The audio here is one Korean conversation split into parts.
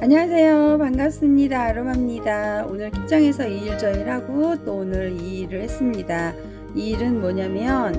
안녕하세요. 반갑습니다. 아로마입니다. 오늘 직장에서 2일 저일하고 또 오늘 2일을 했습니다. 이 일은 뭐냐면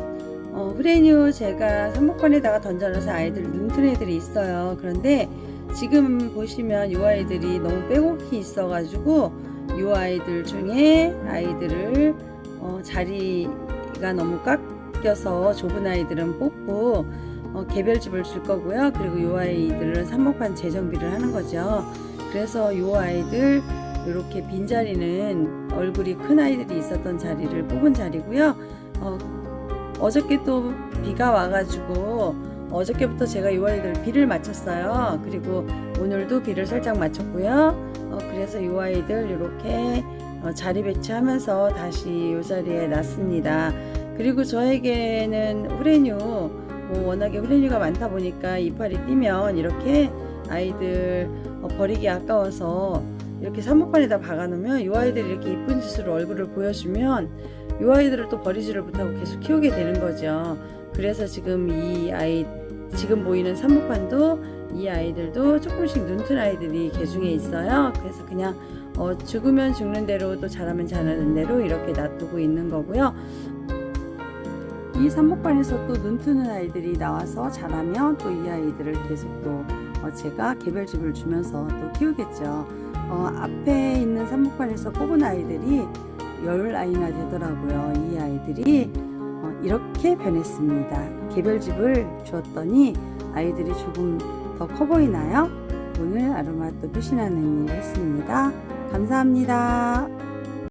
어, 후레뉴 제가 선목관에다가 던져놔서 아이들 눈뜬 애들이 있어요. 그런데 지금 보시면 이 아이들이 너무 빼곡히 있어가지고 이 아이들 중에 아이들을 어, 자리가 너무 깎여서 좁은 아이들은 뽑고 어, 개별집을 줄 거고요. 그리고 이 아이들은 삼목판 재정비를 하는 거죠. 그래서 이 아이들 이렇게 빈 자리는 얼굴이 큰 아이들이 있었던 자리를 뽑은 자리고요. 어, 어저께 또 비가 와가지고 어저께부터 제가 이 아이들 비를 맞췄어요. 그리고 오늘도 비를 살짝 맞췄고요. 어, 그래서 이 아이들 이렇게 어, 자리 배치하면서 다시 이 자리에 놨습니다. 그리고 저에게는 후레뉴 뭐 워낙에 후레뉴가 많다 보니까 이파리 띄면 이렇게 아이들 어, 버리기 아까워서 이렇게 사목판에다 박아놓으면 이 아이들이 이렇게 이쁜 짓으로 얼굴을 보여주면 이 아이들을 또 버리지를 못하고 계속 키우게 되는 거죠. 그래서 지금 이 아이 지금 보이는 사목판도 이 아이들도 조금씩 눈뜬 아이들이 개중에 있어요. 그래서 그냥 어, 죽으면 죽는 대로 또 자라면 자라는 대로 이렇게 놔두고 있는 거고요. 이 삼목반에서 또 눈뜨는 아이들이 나와서 자라면 또 이 아이들을 계속 또 어, 제가 개별집을 주면서 또 키우겠죠. 어, 앞에 있는 삼목반에서 뽑은 아이들이 열 아이나 되더라고요. 이 아이들이 어, 이렇게 변했습니다. 개별집을 주었더니 아이들이 조금 더 커 보이나요? 오늘 아로마 또 표신하는 일 했습니다. 감사합니다.